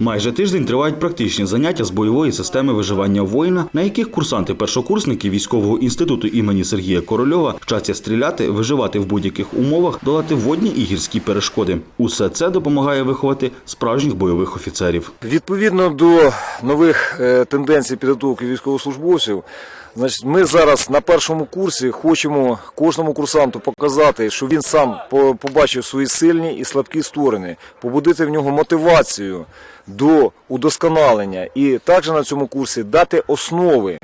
Майже тиждень тривають практичні заняття з бойової системи виживання воїна, на яких курсанти-першокурсники військового інституту імені Сергія Корольова вчаться стріляти, виживати в будь-яких умовах, долати водні і гірські перешкоди. Усе це допомагає виховати справжніх бойових офіцерів. Відповідно до нових е, тенденцій підготовки військовослужбовців, значить, ми зараз на першому курсі хочемо кожному курсанту показати, що він сам по- побачив свої сильні і слабкі сторони, побудити в нього мотивацію до удосконалення і також на цьому курсі дати основи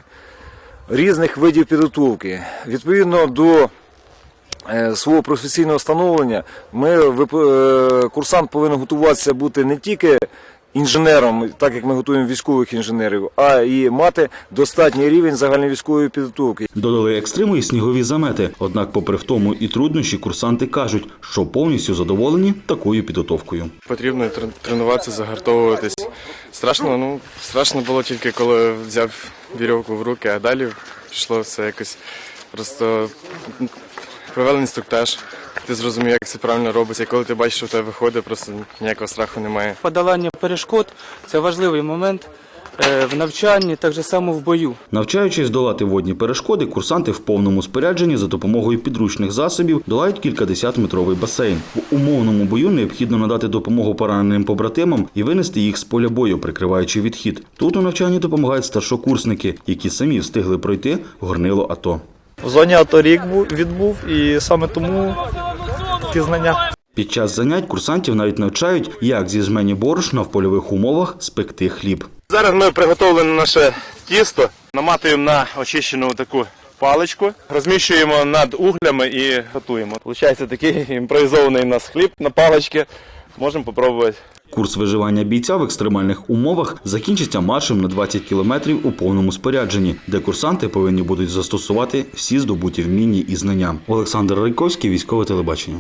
різних видів підготовки. Відповідно до е, свого професійного становлення, ми, е, курсант повинен готуватися бути не тільки інженером, так як ми готуємо військових інженерів, а і мати достатній рівень загальновійськової підготовки. Додали екстриму і снігові замети. Однак, попри втому і труднощі, курсанти кажуть, що повністю задоволені такою підготовкою. Потрібно тренуватися, загартовуватись. Страшно, ну страшно було тільки коли взяв вірьовку в руки, а далі пішло все якось просто провели інструктаж. Ти зрозумів, як це правильно робиться. І коли ти бачиш, що в тебе виходить, просто ніякого страху немає. Подолання перешкод це важливий момент е, в навчанні, так же само в бою. Навчаючись долати водні перешкоди, курсанти в повному спорядженні за допомогою підручних засобів долають кількадесятметровий басейн. У умовному бою необхідно надати допомогу пораненим побратимам і винести їх з поля бою, прикриваючи відхід. Тут у навчанні допомагають старшокурсники, які самі встигли пройти горнило АТО. В зоні АТО рік був- відбув, і саме тому ті знання. Під час занять курсантів навіть навчають, як зі жмені борошна в польових умовах спекти хліб. Зараз ми приготовили наше тісто, наматуємо на очищену таку паличку, розміщуємо над углями і готуємо. Получається такий імпровізований у нас хліб на паличці. Можемо спробувати. Курс виживання бійця в екстремальних умовах закінчиться маршем на 20 кілометрів у повному спорядженні, де курсанти повинні будуть застосувати всі здобуті вміння і знання. Олександр Райковський, військове телебачення.